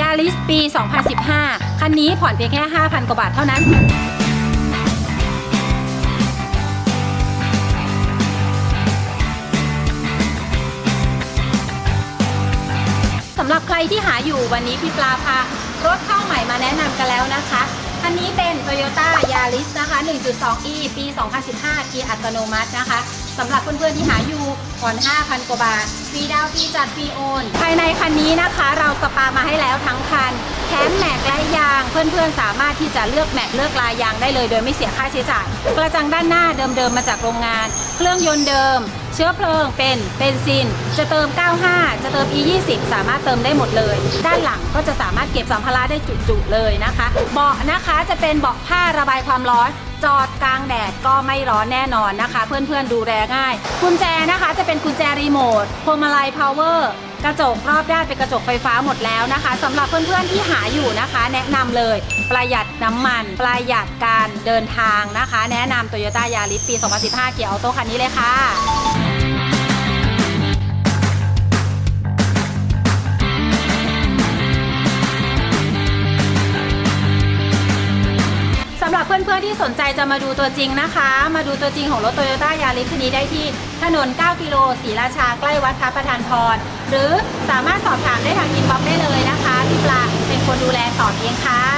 ยาริสปี 2015 คันนี้ผ่อนเพียงแค่ 5,000 กว่าบาทเท่านั้นสำหรับใครที่หาอยู่วันนี้พี่ปลาพารถเข้าใหม่มาแนะนำกันแล้วนะคะคันนี้เป็น Toyota Yaris นะคะ 1.2e ปี 2015 เกียร์อัตโนมัตินะคะสำหรับเพื่อนๆที่หาอยู่ผ่อน 5,000 กว่าบาทฟรีดาวน์ฟรีจัดฟรีโอน ภายในคันนี้นะคะ เราสปามาให้แล้วทั้งคันแถมแม็กและยาง เพื่อนๆสามารถที่จะเลือกแม็กเลือกลายยางได้เลย โดยไม่เสียค่าใช้จ่าย กระจังด้านหน้าเดิมๆมาจากโรงงาน เครื่องยนต์เดิม เชื้อเพลิงเป็นเบนซิน จะเติม 95 จะเติม E 20สามารถเติมได้หมดเลย ด้านหลังก็จะสามารถเก็บสัมภาระได้จุๆเลยนะคะ เบาะนะคะจะเป็นเบาะผ้าระบายความร้อนจอดกลางแดดก็ไม่ร้อนแน่นอนนะคะ เพื่อนๆดูแลง่าย กุญแจนะคะจะเป็นกุญแจรีโมทพวงมาลัยพาวเวอร์กระจกรอบด้านเป็นกระจกไฟฟ้าหมดแล้วนะคะสำหรับเพื่อนๆที่หาอยู่นะคะ แนะนำเลย ประหยัดน้ำมัน ประหยัดการเดินทางนะคะ แนะนำ Toyota Yaris ปี 2015 เกียร์ออโต้คันนี้เลยค่ะ เพื่อนๆที่สนใจจะมาดูตัวจริงนะคะ มาดูตัวจริงของรถโตโยต้ายาริสคันนี้ได้ที่ถนน 9 กิโลสีราชาใกล้วัดพระประธานพร หรือสามารถสอบถามได้ทางอินบ็อกซ์ได้เลยนะคะที่ปลาเป็นคนดูแลต่อเองค่ะ